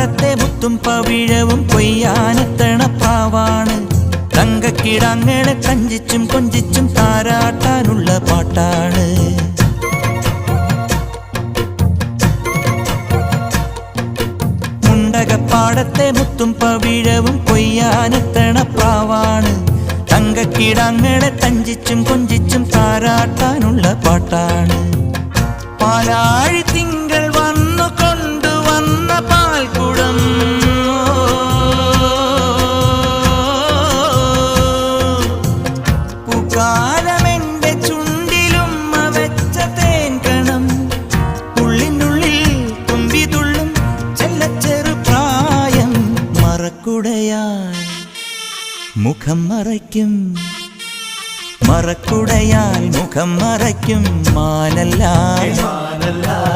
പാടത്തെ മുത്തും പവിഴവും കൊയ്യാനെത്തണ പ്രാവാണ് തങ്കക്കിടങ്ങളെ കഞ്ചിച്ചും കൊഞ്ചിച്ചും താരാട്ടാനുള്ള പാട്ടാണ്. മുണ്ടകപ്പാടത്തെ മുത്തും പവിഴവും കൊയ്യാനെത്തണ പ്രാവാണ് തങ്കക്കിടങ്ങളെ തഞ്ചിച്ചും കൊഞ്ചിച്ചും താരാട്ടാനുള്ള പാട്ടാണ്. വെച്ച തുമ്പിതുള്ളും ചെല്ലച്ചെറു പ്രായം. മുഖം മറയ്ക്കും. മറക്കുടയാൽ മുഖം മറയ്ക്കും. മാനല്ല